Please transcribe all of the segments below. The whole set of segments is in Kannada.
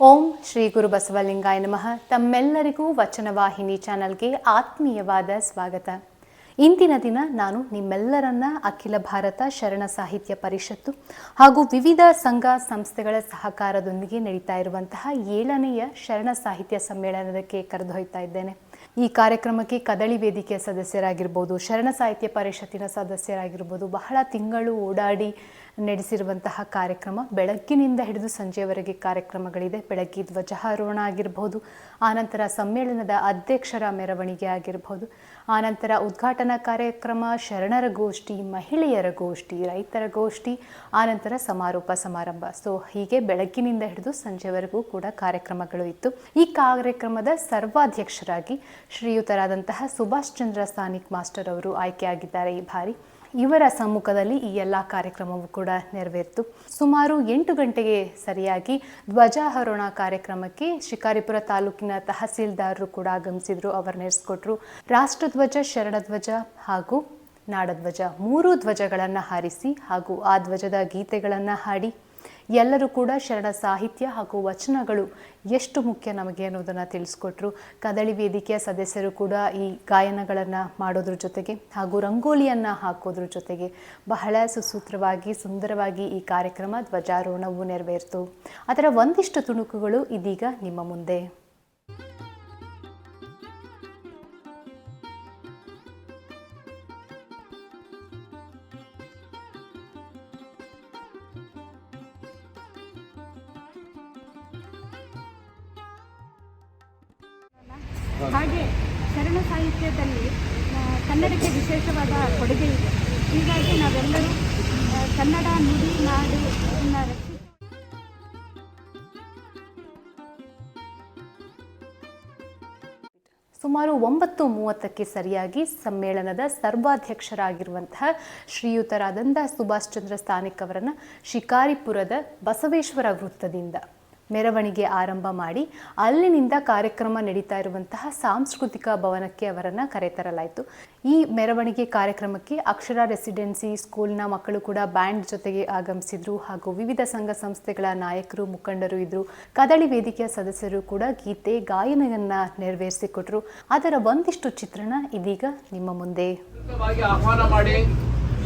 ಓಂ ಶ್ರೀ ಗುರು ಬಸವಲಿಂಗಾಯ ನಮಃ. ತಮ್ಮೆಲ್ಲರಿಗೂ ವಚನವಾಹಿನಿ ಚಾನಲ್ಗೆ ಆತ್ಮೀಯವಾದ ಸ್ವಾಗತ. ಇಂದಿನ ದಿನ ನಾನು ನಿಮ್ಮೆಲ್ಲರನ್ನ ಅಖಿಲ ಭಾರತ ಶರಣ ಸಾಹಿತ್ಯ ಪರಿಷತ್ತು ಹಾಗೂ ವಿವಿಧ ಸಂಘ ಸಂಸ್ಥೆಗಳ ಸಹಕಾರದೊಂದಿಗೆ ನಡೀತಾ ಇರುವಂತಹ ಏಳನೆಯ ಶರಣ ಸಾಹಿತ್ಯ ಸಮ್ಮೇಳನಕ್ಕೆ ಕರೆದೊಯ್ತಾ ಇದ್ದೇನೆ. ಈ ಕಾರ್ಯಕ್ರಮಕ್ಕೆ ಕದಳಿ ವೇದಿಕೆಯ ಸದಸ್ಯರಾಗಿರ್ಬೋದು, ಶರಣ ಸಾಹಿತ್ಯ ಪರಿಷತ್ತಿನ ಸದಸ್ಯರಾಗಿರ್ಬೋದು, ಬಹಳ ತಿಂಗಳು ಓಡಾಡಿ ನಡೆಸಿರುವಂತಹ ಕಾರ್ಯಕ್ರಮ ಬೆಳಗ್ಗಿನಿಂದ ಹಿಡಿದು ಸಂಜೆಯವರೆಗೆ ಕಾರ್ಯಕ್ರಮಗಳಿದೆ. ಬೆಳಗ್ಗೆ ಧ್ವಜಾರೋಹಣ ಆಗಿರಬಹುದು ಆನಂತರ ಸಮ್ಮೇಳನದ ಅಧ್ಯಕ್ಷರ ಮೆರವಣಿಗೆ ಆಗಿರಬಹುದು ಆನಂತರ ಉದ್ಘಾಟನಾ ಕಾರ್ಯಕ್ರಮ, ಶರಣರ ಗೋಷ್ಠಿ, ಮಹಿಳೆಯರ ಗೋಷ್ಠಿ, ರೈತರ ಗೋಷ್ಠಿ ಆನಂತರ ಸಮಾರೋಪ ಸಮಾರಂಭ. ಸೊ ಹೀಗೆ ಬೆಳಗ್ಗಿನಿಂದ ಹಿಡಿದು ಸಂಜೆವರೆಗೂ ಕೂಡ ಕಾರ್ಯಕ್ರಮಗಳು ಇತ್ತು. ಈ ಕಾರ್ಯಕ್ರಮದ ಸರ್ವಾಧ್ಯಕ್ಷರಾಗಿ ಶ್ರೀಯುತರಾದಂತಹ ಸುಭಾಷ್ ಚಂದ್ರ ಸಾನಿಕ್ ಮಾಸ್ಟರ್ ಅವರು ಆಯ್ಕೆಯಾಗಿದ್ದಾರೆ. ಈ ಬಾರಿ ಇವರ ಸಮ್ಮುಖದಲ್ಲಿ ಈ ಎಲ್ಲ ಕಾರ್ಯಕ್ರಮವೂ ಕೂಡ ನೆರವೇರಿತು. ಸುಮಾರು ಎಂಟು ಗಂಟೆಗೆ ಸರಿಯಾಗಿ ಧ್ವಜಾರೋಹಣ ಕಾರ್ಯಕ್ರಮಕ್ಕೆ ಶಿಕಾರಿಪುರ ತಾಲೂಕಿನ ತಹಸೀಲ್ದಾರರು ಕೂಡ ಆಗಮಿಸಿದ್ರು, ಅವರು ಧ್ವಜ ರಾಷ್ಟ್ರಧ್ವಜ, ಶರಣಧ್ವಜ ಹಾಗೂ ನಾಡಧ್ವಜ ಮೂರು ಧ್ವಜಗಳನ್ನು ಹಾರಿಸಿ ಹಾಗೂ ಆ ಧ್ವಜದ ಗೀತೆಗಳನ್ನು ಹಾಡಿ ಎಲ್ಲರೂ ಕೂಡ ಶರಣ ಸಾಹಿತ್ಯ ಹಾಗೂ ವಚನಗಳು ಎಷ್ಟು ಮುಖ್ಯ ನಮಗೆ ಅನ್ನೋದನ್ನು ತಿಳಿಸ್ಕೊಟ್ರು. ಕದಳಿ ವೇದಿಕೆಯ ಸದಸ್ಯರು ಕೂಡ ಈ ಗಾಯನಗಳನ್ನು ಮಾಡೋದ್ರ ಜೊತೆಗೆ ಹಾಗೂ ರಂಗೋಲಿಯನ್ನು ಹಾಕೋದ್ರ ಜೊತೆಗೆ ಬಹಳ ಸುಸೂತ್ರವಾಗಿ, ಸುಂದರವಾಗಿ ಈ ಕಾರ್ಯಕ್ರಮ ಧ್ವಜಾರೋಹಣವು ನೆರವೇರಿತು. ಅದರ ಒಂದಿಷ್ಟು ತುಣುಕುಗಳು ಇದೀಗ ನಿಮ್ಮ ಮುಂದೆ. ಸುಮಾರು ಒಂಬತ್ತು ಮೂವತ್ತಕ್ಕೆ ಸರಿಯಾಗಿ ಸಮ್ಮೇಳನದ ಸರ್ವಾಧ್ಯಕ್ಷರಾಗಿರುವಂತಹ ಶ್ರೀಯುತರಾದಂಥ ಸುಭಾಷ್ ಚಂದ್ರ ಸ್ಥಾನಿಕ್ ಅವರನ್ನು ಶಿಕಾರಿಪುರದ ಬಸವೇಶ್ವರ ವೃತ್ತದಿಂದ ಮೆರವಣಿಗೆ ಆರಂಭ ಮಾಡಿ ಅಲ್ಲಿನಿಂದ ಕಾರ್ಯಕ್ರಮ ನಡೀತಾ ಇರುವಂತಹ ಸಾಂಸ್ಕೃತಿಕ ಭವನಕ್ಕೆ ಅವರನ್ನು ಕರೆತರಲಾಯಿತು. ಈ ಮೆರವಣಿಗೆ ಕಾರ್ಯಕ್ರಮಕ್ಕೆ ಅಕ್ಷರ ರೆಸಿಡೆನ್ಸಿ, ಸ್ಕೂಲ್ನ ಮಕ್ಕಳು ಕೂಡ ಬ್ಯಾಂಡ್ ಜೊತೆಗೆ ಆಗಮಿಸಿದ್ರು ಹಾಗೂ ವಿವಿಧ ಸಂಘ ಸಂಸ್ಥೆಗಳ ನಾಯಕರು, ಮುಖಂಡರು ಇದ್ರು. ಕದಳಿ ವೇದಿಕೆಯ ಸದಸ್ಯರು ಕೂಡ ಗೀತೆ ಗಾಯನವನ್ನ ನೆರವೇರಿಸಿಕೊಟ್ರು. ಅದರ ಒಂದಿಷ್ಟು ಚಿತ್ರಣ ಇದೀಗ ನಿಮ್ಮ ಮುಂದೆ. ಆಹ್ವಾನ ಮಾಡಿ,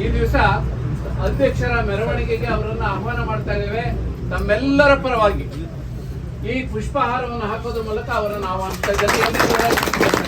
ಈ ದಿವಸ ಅಧ್ಯಕ್ಷರ ಮೆರವಣಿಗೆಗೆ ಅವರನ್ನು ಆಹ್ವಾನ ಮಾಡ್ತಾ ತಮ್ಮೆಲ್ಲರ ಪರವಾಗಿ. ಈ ಪುಷ್ಪಹಾರವನ್ನು ಹಾಕೋದ್ರ ಮೂಲಕ ಅವರನ್ನು ನಾವು ಅಂತ ಬೆಳಗಿನ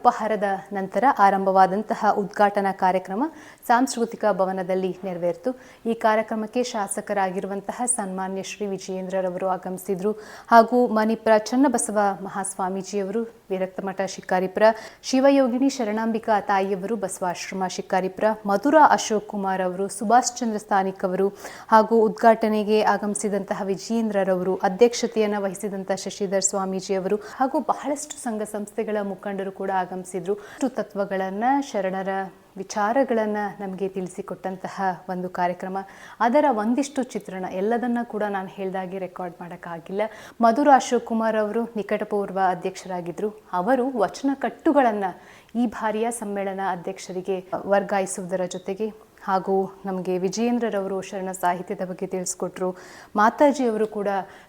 ಉಪಹಾರದ ನಂತರ ಆರಂಭವಾದಂತಹ ಉದ್ಘಾಟನಾ ಕಾರ್ಯಕ್ರಮ ಸಾಂಸ್ಕೃತಿಕ ಭವನದಲ್ಲಿ ನೆರವೇರಿತು. ಈ ಕಾರ್ಯಕ್ರಮಕ್ಕೆ ಶಾಸಕರಾಗಿರುವಂತಹ ಸನ್ಮಾನ್ಯ ಶ್ರೀ ವಿಜಯೇಂದ್ರರವರು ಆಗಮಿಸಿದ್ರು. ಹಾಗೂ ಮಣಿಪುರ ಚನ್ನಬಸವ ಮಹಾಸ್ವಾಮೀಜಿಯವರು, ವಿರಕ್ತಮಠ ಶಿಕಾರಿಪುರ, ಶಿವಯೋಗಿನಿ ಶರಣಾಂಬಿಕಾ ತಾಯಿಯವರು, ಬಸವಾಶ್ರಮ ಶಿಕಾರಿಪುರ, ಮಧುರಾ ಅಶೋಕ್ ಕುಮಾರ್ ಅವರು, ಸುಭಾಷ್ ಚಂದ್ರ ಸ್ಥಾನಿಕ್ ಅವರು ಹಾಗೂ ಉದ್ಘಾಟನೆಗೆ ಆಗಮಿಸಿದಂತಹ ವಿಜಯೇಂದ್ರರವರು, ಅಧ್ಯಕ್ಷತೆಯನ್ನು ವಹಿಸಿದಂತಹ ಶಶಿಧರ್ ಸ್ವಾಮೀಜಿಯವರು ಹಾಗೂ ಬಹಳಷ್ಟು ಸಂಘ ಸಂಸ್ಥೆಗಳ ಮುಖಂಡರು ಕೂಡ ಆಗಮಿಸಿದ್ರು. ತತ್ವಗಳನ್ನ, ಶರಣರ ವಿಚಾರಗಳನ್ನು ನಮಗೆ ತಿಳಿಸಿಕೊಟ್ಟಂತಹ ಒಂದು ಕಾರ್ಯಕ್ರಮ. ಅದರ ಒಂದಿಷ್ಟು ಚಿತ್ರಣ, ಎಲ್ಲದನ್ನ ಕೂಡ ನಾನು ಹೇಳ್ದಾಗೆ ರೆಕಾರ್ಡ್ ಮಾಡೋಕ್ಕಾಗಿಲ್ಲ. ಮಧುರ ಅಶೋಕ್ ಅವರು ನಿಕಟಪೂರ್ವ ಅಧ್ಯಕ್ಷರಾಗಿದ್ದರು ಅವರು ವಚನ ಕಟ್ಟುಗಳನ್ನು ಈ ಬಾರಿಯ ಸಮ್ಮೇಳನ ಅಧ್ಯಕ್ಷರಿಗೆ ವರ್ಗಾಯಿಸುವುದರ ಜೊತೆಗೆ ಹಾಗೂ ನಮಗೆ ವಿಜಯೇಂದ್ರರವರು ಶರಣ ಸಾಹಿತ್ಯದ ಬಗ್ಗೆ ತಿಳಿಸ್ಕೊಟ್ರು. ಮಾತಾಜಿಯವರು ಕೂಡ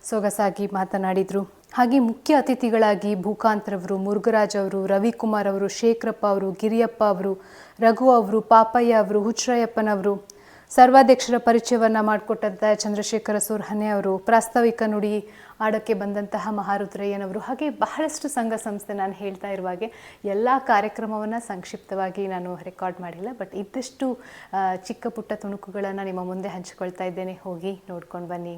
ಸೊಗಸಾಗಿ ಮಾತನಾಡಿದರು. ಹಾಗೆ ಮುಖ್ಯ ಅತಿಥಿಗಳಾಗಿ ಭೂಕಾಂತರವರು, ಮುರುಘರಾಜ್ ಅವರು, ರವಿಕುಮಾರ್ ಅವರು, ಶೇಖರಪ್ಪ ಅವರು, ಗಿರಿಯಪ್ಪ ಅವರು, ರಘು ಅವರು, ಪಾಪಯ್ಯ ಅವರು ಹುಚ್ಚರಯ್ಯಪ್ಪನವರು ಸರ್ವಾಧ್ಯಕ್ಷರ ಪರಿಚಯವನ್ನು ಮಾಡಿಕೊಟ್ಟಂಥ ಚಂದ್ರಶೇಖರ ಸುರ್ಹನೆ ಅವರು, ಪ್ರಾಸ್ತಾವಿಕ ನುಡಿ ಆಡೋಕ್ಕೆ ಬಂದಂತಹ ಮಹಾರುದ್ರಯ್ಯನವರು, ಹಾಗೆ ಬಹಳಷ್ಟು ಸಂಘ ಸಂಸ್ಥೆ ನಾನು ಹೇಳ್ತಾ ಇರುವಾಗೆ ಎಲ್ಲ ಕಾರ್ಯಕ್ರಮವನ್ನು ಸಂಕ್ಷಿಪ್ತವಾಗಿ ನಾನು ರೆಕಾರ್ಡ್ ಮಾಡಿಲ್ಲ ಬಟ್ ಇದ್ದಷ್ಟು ಚಿಕ್ಕ ಪುಟ್ಟ ತುಣುಕುಗಳನ್ನು ನಿಮ್ಮ ಮುಂದೆ ಹಂಚಿಕೊಳ್ತಾ ಇದ್ದೇನೆ. ಹೋಗಿ ನೋಡ್ಕೊಂಡು ಬನ್ನಿ.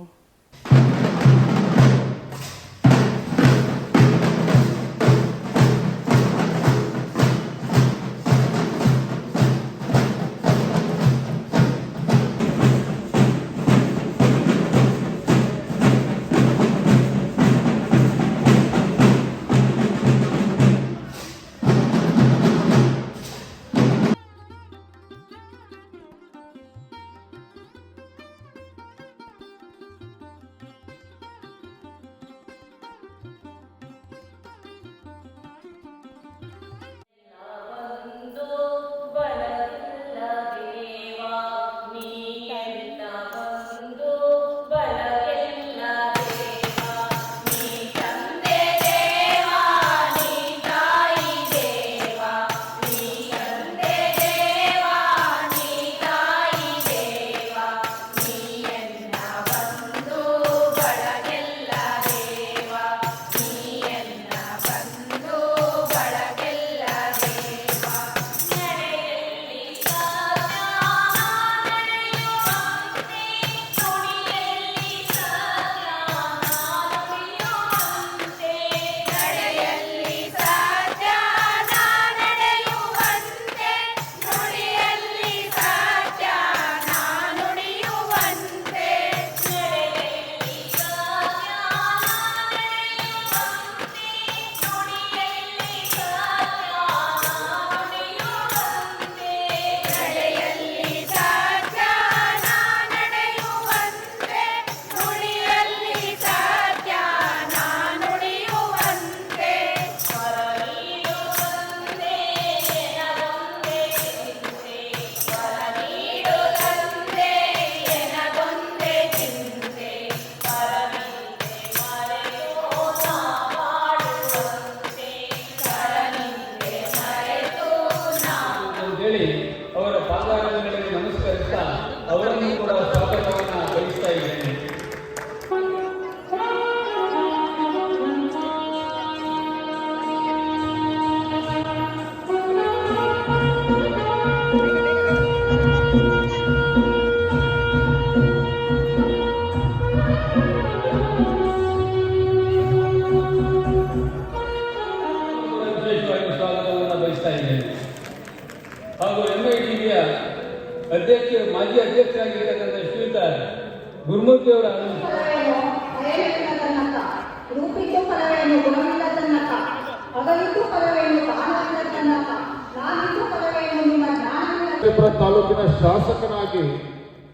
ತಾಲೂಕಿನ ಶಾಸಕನಾಗಿ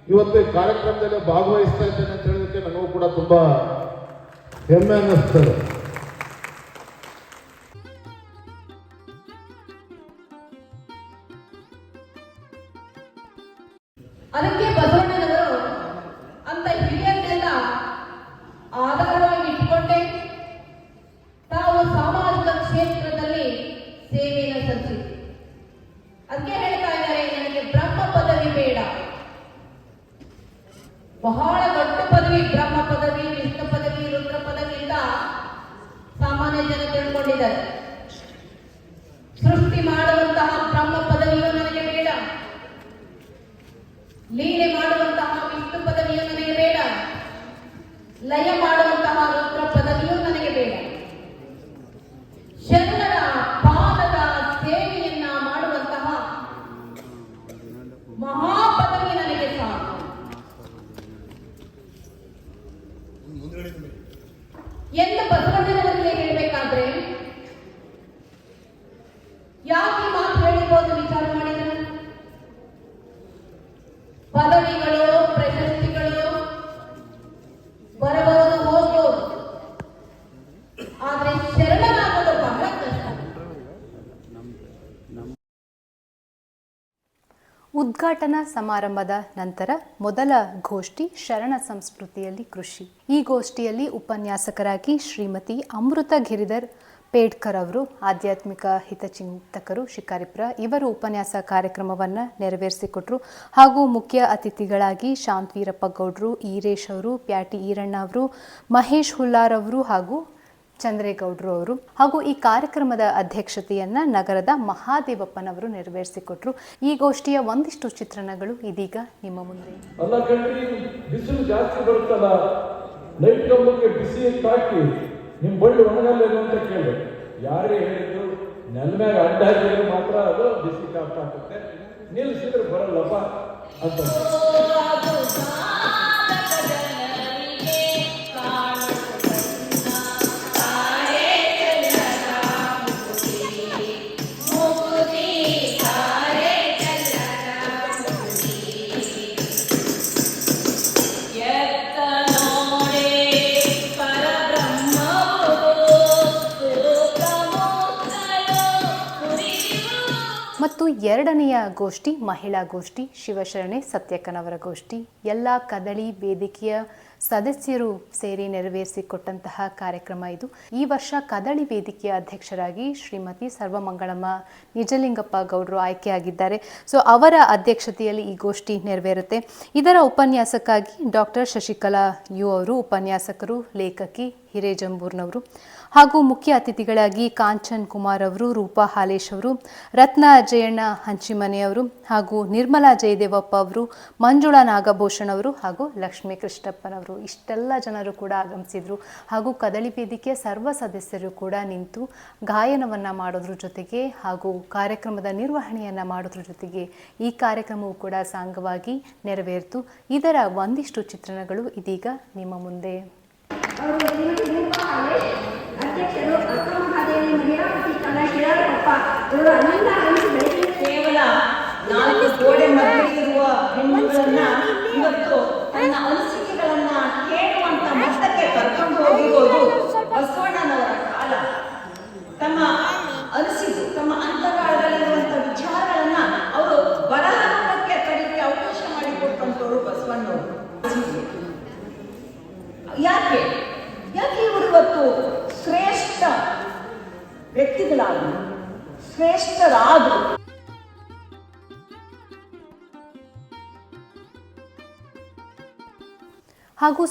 ಇವತ್ತು ಕಾರ್ಯಕ್ರಮದಲ್ಲಿ ಭಾಗವಹಿಸ್ತಾ ಇದ್ದೇನೆ ಅಂತ ಹೇಳೋದಕ್ಕೆ ನನಗೂ ಕೂಡ ತುಂಬಾ ಹೆಮ್ಮೆ ಅನ್ನಿಸ್ತದೆ. ಬಹಳ ದೊಡ್ಡ ಪದವಿ, ಬ್ರಹ್ಮ ಪದವಿ, ವಿಷ್ಣು ಪದವಿ, ರುದ್ರ ಪದವಿ ಅಂತ ಸಾಮಾನ್ಯ ಜನ ತಿಳ್ಕೊಂಡಿದ್ದಾರೆ. ಸೃಷ್ಟಿ ಮಾಡುವಂತಹ ಬ್ರಹ್ಮ ಪದವಿಯು ನನಗೆ ಬೇಡ ಲೀಲೆ ಮಾಡುವಂತಹ ವಿಷ್ಣು ಪದವಿಯು ನನಗೆ ಬೇಡ ಲಯ ಮಾಡುವಂತಹ ರುದ್ರ ಪದವಿಯು ನನಗೆ ಬೇಡ ಶರಣರ ಪಾದದ ಸೇವೆಯನ್ನ ಮಾಡುವಂತಹ ಮಹಾಪದವಿ ನನಗೆ ಸಾಕು ಎಂದು ಬಸವಣ್ಣನವರಿಗೆ ಹೇಳಬೇಕಾದ್ರೆ ಉದ್ಘಾಟನಾ ಸಮಾರಂಭದ ನಂತರ ಮೊದಲ ಗೋಷ್ಠಿ ಶರಣ ಸಂಸ್ಕೃತಿಯಲ್ಲಿ ಕೃಷಿ. ಈ ಗೋಷ್ಠಿಯಲ್ಲಿ ಉಪನ್ಯಾಸಕರಾಗಿ ಶ್ರೀಮತಿ ಅಮೃತ ಗಿರಿಧರ್ ಪೇಡ್ಕರ್ ಅವರು, ಆಧ್ಯಾತ್ಮಿಕ ಹಿತಚಿಂತಕರು ಶಿಕಾರಿಪುರ ಇವರು ಉಪನ್ಯಾಸ ಕಾರ್ಯಕ್ರಮವನ್ನು ನೆರವೇರಿಸಿಕೊಟ್ರು. ಹಾಗೂ ಮುಖ್ಯ ಅತಿಥಿಗಳಾಗಿ ಶಾಂತವೀರಪ್ಪ ಗೌಡ್ರು, ಈರೇಶ್ ಅವರು, ಪ್ಯಾಟಿ ಈರಣ್ಣ ಅವರು, ಮಹೇಶ್ ಹುಲ್ಲಾರ್ ಅವರು ಹಾಗೂ ಚಂದ್ರೇಗೌಡರು ಅವರು ಹಾಗೂ ಈ ಕಾರ್ಯಕ್ರಮದ ಅಧ್ಯಕ್ಷತೆಯನ್ನ ನಗರದ ಮಹಾದೇವಪ್ಪನವರು ನೆರವೇರಿಸಿಕೊಟ್ರು. ಈ ಗೋಷ್ಠಿಯ ಒಂದಿಷ್ಟು ಚಿತ್ರಣಗಳು ಇದೀಗ ನಿಮ್ಮ ಮುಂದೆ. ಬಿಸಿಲು ಜಾಸ್ತಿ ಬರುತ್ತಲ್ಲ? ಲೈಟ್ ಕಂಬಕ್ಕೆ ಬಿಸಿ ಅಂತ ಹಾಕಿ ನಿಮ್ ಬಳ್ಳಿ ಒಣಗಲ್ಲೇನು ಅಂತ ಕೇಳಿ ಯಾರೇ ಹೇಳಿದ್ರು ನೆಲ ಮ್ಯಾಗ ಅಡ್ಡ ಹಾಕಿದ್ರೆ ಮಾತ್ರ ಅದು ಬಿಸಿ ಕಾಪ್ ಹಾಕುತ್ತೆ. ನಿಲ್ಲಿಸಿದ್ರೆ ಬರಲ್ಲಪ್ಪ ಅಂತ. ಮತ್ತು ಎರಡನೆಯ ಗೋಷ್ಠಿ ಮಹಿಳಾ ಗೋಷ್ಠಿ, ಶಿವಶರಣೆ ಸತ್ಯಕ್ಕನವರ ಗೋಷ್ಠಿ. ಎಲ್ಲ ಕದಳಿ ವೇದಿಕೆಯ ಸದಸ್ಯರು ಸೇರಿ ನೆರವೇರಿಸಿಕೊಟ್ಟಂತಹ ಕಾರ್ಯಕ್ರಮ ಇದು. ಈ ವರ್ಷ ಕದಳಿ ವೇದಿಕೆಯ ಅಧ್ಯಕ್ಷರಾಗಿ ಶ್ರೀಮತಿ ಸರ್ವಮಂಗಳಮ್ಮ ನಿಜಲಿಂಗಪ್ಪ ಗೌಡರು ಆಯ್ಕೆಯಾಗಿದ್ದಾರೆ. ಸೊ, ಅವರ ಅಧ್ಯಕ್ಷತೆಯಲ್ಲಿ ಈ ಗೋಷ್ಠಿ ನೆರವೇರುತ್ತೆ. ಇದರ ಉಪನ್ಯಾಸಕ್ಕಾಗಿ ಡಾಕ್ಟರ್ ಶಶಿಕಲಾ ಯು ಅವರು, ಉಪನ್ಯಾಸಕರು, ಲೇಖಕಿ ಹಿರೇಜಂಬೂರ್ನವರು. ಹಾಗೂ ಮುಖ್ಯ ಅತಿಥಿಗಳಾಗಿ ಕಾಂಚನ್ ಕುಮಾರ್ ಅವರು, ರೂಪಾ ಹಾಲೇಶ್ ಅವರು, ರತ್ನ ಜಯಣ್ಣ ಹಂಚಿಮನೆಯವರು ಹಾಗೂ ನಿರ್ಮಲಾ ಜಯದೇವಪ್ಪ ಅವರು, ಮಂಜುಳಾ ನಾಗಭೂಷಣ್ ಅವರು ಹಾಗೂ ಲಕ್ಷ್ಮೀ ಕೃಷ್ಣಪ್ಪನವರು ಇಷ್ಟೆಲ್ಲ ಜನರು ಕೂಡ ಆಗಮಿಸಿದ್ರು. ಹಾಗೂ ಕದಳಿ ವೇದಿಕೆಯ ಸರ್ವ ಸದಸ್ಯರು ಕೂಡ ನಿಂತು ಗಾಯನವನ್ನು ಮಾಡೋದ್ರ ಜೊತೆಗೆ ಹಾಗೂ ಕಾರ್ಯಕ್ರಮದ ನಿರ್ವಹಣೆಯನ್ನು ಮಾಡೋದ್ರ ಜೊತೆಗೆ ಈ ಕಾರ್ಯಕ್ರಮವು ಕೂಡ ಸಾಂಗವಾಗಿ ನೆರವೇರಿತು. ಇದರ ಒಂದಿಷ್ಟು ಚಿತ್ರಣಗಳು ಇದೀಗ ನಿಮ್ಮ ಮುಂದೆ. ಅಧ್ಯಕ್ಷರು ಅಕ್ಕ ಮಹಾದೇವಿ ಮರ್ಯಾವತಿ ಕಲಾ ಶಿರಾಳಕೊಪ್ಪ ಇವರು ಅನಂತ ಹಂಚಿ ಬೆಳಗಿನ ಕೇವಲ ನಾಲ್ಕು ಗೋಡೆ ಮಧ್ಯೆ ಇರುವ ಹೆಣ್ಣುಗಳನ್ನ ಇವತ್ತು ತನ್ನ ಅನಿಸಿಕೆಗಳನ್ನ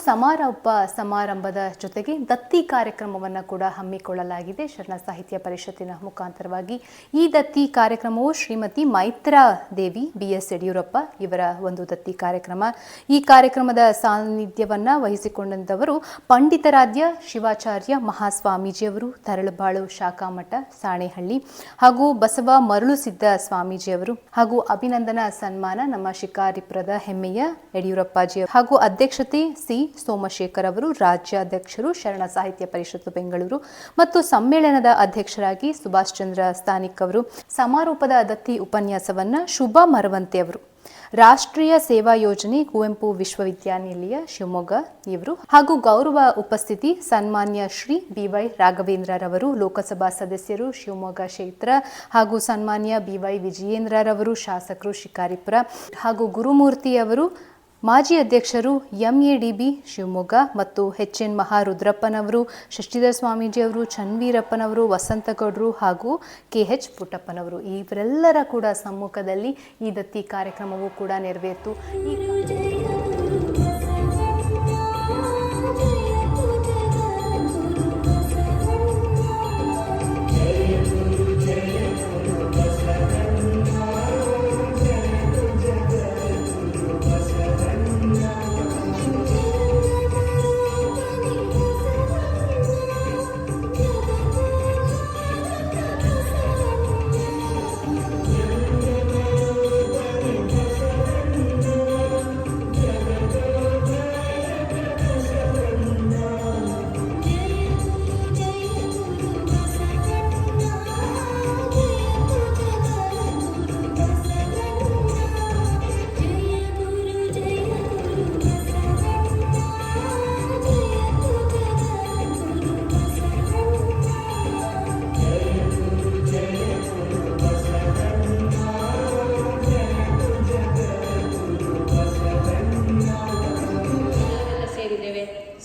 ಸಮಾರೋಪ ಸಮಾರಂಭದ ಜೊತೆಗೆ ದತ್ತಿ ಕಾರ್ಯಕ್ರಮವನ್ನು ಕೂಡ ಹಮ್ಮಿಕೊಳ್ಳಲಾಗಿದೆ. ಶರಣ ಸಾಹಿತ್ಯ ಪರಿಷತ್ತಿನ ಮುಖಾಂತರವಾಗಿ ಈ ದತ್ತಿ ಕಾರ್ಯಕ್ರಮವು ಶ್ರೀಮತಿ ಮೈತ್ರಾ ದೇವಿ ಬಿ ಎಸ್ ಯಡಿಯೂರಪ್ಪ ಇವರ ಒಂದು ದತ್ತಿ ಕಾರ್ಯಕ್ರಮ. ಈ ಕಾರ್ಯಕ್ರಮದ ಸಾನ್ನಿಧ್ಯವನ್ನು ವಹಿಸಿಕೊಂಡಂತವರು ಪಂಡಿತರಾಧ್ಯ ಶಿವಾಚಾರ್ಯ ಮಹಾಸ್ವಾಮೀಜಿಯವರು, ತರಳಬಾಳು ಶಾಖಾಮಠ ಸಾಣೆಹಳ್ಳಿ ಹಾಗೂ ಬಸವ ಮರಳುಸಿದ್ದ ಸ್ವಾಮೀಜಿಯವರು ಹಾಗೂ ಅಭಿನಂದನಾ ಸನ್ಮಾನ ನಮ್ಮ ಶಿಕಾರಿಪುರದ ಹೆಮ್ಮೆಯ ಯಡಿಯೂರಪ್ಪಾಜಿ ಹಾಗೂ ಅಧ್ಯಕ್ಷತೆ ಸಿ ಸೋಮಶೇಖರ್ ಅವರು ರಾಜ್ಯಾಧ್ಯಕ್ಷರು, ಶರಣ ಸಾಹಿತ್ಯ ಪರಿಷತ್ತು ಬೆಂಗಳೂರು ಮತ್ತು ಸಮ್ಮೇಳನದ ಅಧ್ಯಕ್ಷರಾಗಿ ಸುಭಾಷ್ ಚಂದ್ರ ಸ್ಥಾನಿಕ್ ಅವರು. ಸಮಾರೋಪದ ದತ್ತಿ ಉಪನ್ಯಾಸವನ್ನ ಶುಭ ಮರವಂತೆ ಅವರು. ರಾಷ್ಟ್ರೀಯ ಸೇವಾ ಯೋಜನೆ ಕುವೆಂಪು ವಿಶ್ವವಿದ್ಯಾನಿಲಯ, ಶಿವಮೊಗ್ಗ ಇವರು. ಹಾಗೂ ಗೌರವ ಉಪಸ್ಥಿತಿ ಸನ್ಮಾನ್ಯ ಶ್ರೀ ಬಿವೈ ರಾಘವೇಂದ್ರರವರು, ಲೋಕಸಭಾ ಸದಸ್ಯರು ಶಿವಮೊಗ್ಗ ಕ್ಷೇತ್ರ ಹಾಗೂ ಸನ್ಮಾನ್ಯ ಬಿವೈ ವಿಜಯೇಂದ್ರರವರು, ಶಾಸಕರು ಶಿಕಾರಿಪುರ ಹಾಗೂ ಗುರುಮೂರ್ತಿಯವರು ಮಾಜಿ ಅಧ್ಯಕ್ಷರು ಎಂಎಡಿಬಿ ಶಿವಮೊಗ್ಗ ಮತ್ತು ಎಚ್ ಎನ್ ಮಹಾರುದ್ರಪ್ಪನವರು, ಶಶಿಧರ ಸ್ವಾಮೀಜಿಯವರು ಚನ್ವೀರಪ್ಪನವರು ವಸಂತಗೌಡರು ಹಾಗೂ ಕೆ ಎಚ್ ಪುಟ್ಟಪ್ಪನವರು. ಇವರೆಲ್ಲರ ಕೂಡ ಸಮ್ಮುಖದಲ್ಲಿ ಈ ದತ್ತಿ ಕಾರ್ಯಕ್ರಮವು ಕೂಡ ನೆರವೇರಿತು.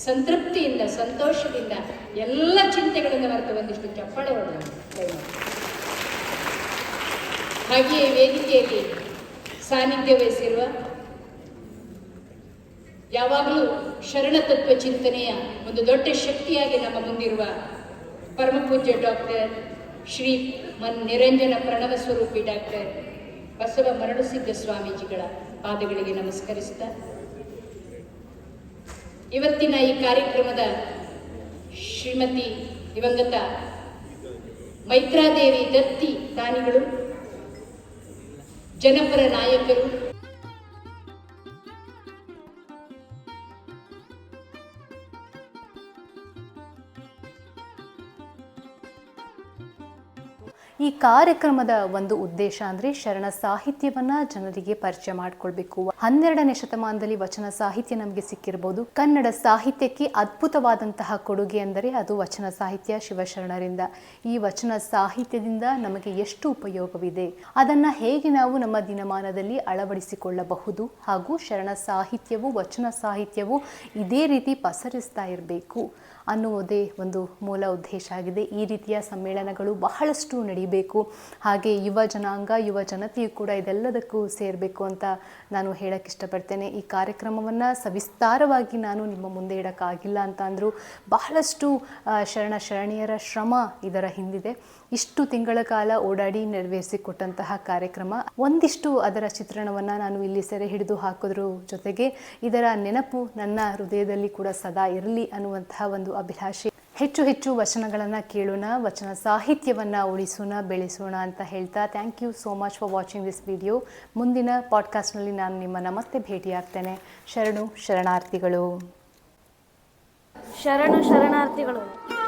ಸಂತೃಪ್ತಿಯಿಂದ, ಸಂತೋಷದಿಂದ ಎಲ್ಲ ಚಿಂತೆಗಳಿಂದ ಮರೆತು ಒಂದಿಷ್ಟು ಚಪ್ಪಾಳೆ ಹೊಡೆದ. ಹಾಗೆಯೇ ವೇದಿಕೆಯಲ್ಲಿ ಸಾನ್ನಿಧ್ಯ ವಹಿಸಿರುವ ಯಾವಾಗಲೂ ಶರಣ ತತ್ವ ಚಿಂತನೆಯ ಒಂದು ದೊಡ್ಡ ಶಕ್ತಿಯಾಗಿ ನಮ್ಮ ಮುಂದಿರುವ ಪರಮ ಪೂಜ್ಯ ಡಾಕ್ಟರ್ ಶ್ರೀ ಮನ್ ನಿರಂಜನ ಪ್ರಣವ ಸ್ವರೂಪಿ ಡಾಕ್ಟರ್ ಬಸವ ಮರಳುಸಿದ್ಧ ಸ್ವಾಮೀಜಿಗಳ ಪಾದಗಳಿಗೆ ನಮಸ್ಕರಿಸ್ತಾ ಇವತ್ತಿನ ಈ ಕಾರ್ಯಕ್ರಮದ ಶ್ರೀಮತಿ ದಿವಂಗತ ಮೈತ್ರಾದೇವಿ ದತ್ತಿ ದಾನಿಗಳು ಜನಪರ ನಾಯಕರು ಈ ಕಾರ್ಯಕ್ರಮದ ಒಂದು ಉದ್ದೇಶ ಅಂದರೆ ಶರಣ ಸಾಹಿತ್ಯವನ್ನ ಜನರಿಗೆ ಪರಿಚಯ ಮಾಡಿಕೊಳ್ಬೇಕು. ಹನ್ನೆರಡನೇ ಶತಮಾನದಲ್ಲಿ ವಚನ ಸಾಹಿತ್ಯ ನಮಗೆ ಸಿಕ್ಕಿರಬಹುದು ಕನ್ನಡ ಸಾಹಿತ್ಯಕ್ಕೆ ಅದ್ಭುತವಾದಂತಹ ಕೊಡುಗೆ ಅಂದರೆ ಅದು ವಚನ ಸಾಹಿತ್ಯ ಶಿವಶರಣರಿಂದ. ಈ ವಚನ ಸಾಹಿತ್ಯದಿಂದ ನಮಗೆ ಎಷ್ಟು ಉಪಯೋಗವಿದೆ? ಅದನ್ನ ಹೇಗೆ ನಾವು ನಮ್ಮ ದಿನಮಾನದಲ್ಲಿ ಅಳವಡಿಸಿಕೊಳ್ಳಬಹುದು? ಹಾಗೂ ಶರಣ ಸಾಹಿತ್ಯವು, ವಚನ ಸಾಹಿತ್ಯವು ಇದೇ ರೀತಿ ಪಸರಿಸ್ತಾ ಇರಬೇಕು. ಅನ್ನುವುದೇ ಒಂದು ಮೂಲ ಉದ್ದೇಶ ಆಗಿದೆ. ಈ ರೀತಿಯ ಸಮ್ಮೇಳನಗಳು ಬಹಳಷ್ಟು ನಡೀಬೇಕು. ಹಾಗೆ ಯುವ ಜನಾಂಗ, ಯುವ ಜನತೆಯು ಕೂಡ ಇದೆಲ್ಲದಕ್ಕೂ ಸೇರಬೇಕು ಅಂತ ನಾನು ಹೇಳಕ್ಕೆ ಇಷ್ಟಪಡ್ತೇನೆ. ಈ ಕಾರ್ಯಕ್ರಮವನ್ನು ಸವಿಸ್ತಾರವಾಗಿ ನಾನು ನಿಮ್ಮ ಮುಂದೆ ಇಡೋಕ್ಕಾಗಿಲ್ಲ ಅಂತ ಅಂದರೂ ಬಹಳಷ್ಟು ಶರಣ ಶರಣಿಯರ ಶ್ರಮ ಇದರ ಹಿಂದಿದೆ. ಇಷ್ಟು ತಿಂಗಳ ಕಾಲ ಓಡಾಡಿ ನೆರವೇರಿಸಿಕೊಟ್ಟಂತಹ ಕಾರ್ಯಕ್ರಮ. ಒಂದಿಷ್ಟು ಅದರ ಚಿತ್ರಣವನ್ನು ನಾನು ಇಲ್ಲಿ ಸೆರೆ ಹಿಡಿದು ಹಾಕೋದ್ರ ಜೊತೆಗೆ ಇದರ ನೆನಪು ನನ್ನ ಹೃದಯದಲ್ಲಿ ಕೂಡ ಸದಾ ಇರಲಿ ಅನ್ನುವಂತಹ ಒಂದು ಅಭಿಲಾಷೆ. ಹೆಚ್ಚು ಹೆಚ್ಚು ವಚನಗಳನ್ನು ಕೇಳೋಣ, ವಚನ ಸಾಹಿತ್ಯವನ್ನು ಉಳಿಸೋಣ, ಬೆಳೆಸೋಣ ಅಂತ ಹೇಳ್ತಾ thank you so much for watching this video ಮುಂದಿನ ಪಾಡ್ಕಾಸ್ಟ್ನಲ್ಲಿ ನಾನು ನಿಮ್ಮನ್ನು ಮತ್ತೆ ಭೇಟಿಯಾಗ್ತೇನೆ. ಶರಣು ಶರಣಾರ್ಥಿಗಳು. ಶರಣು ಶರಣಾರ್ಥಿಗಳು.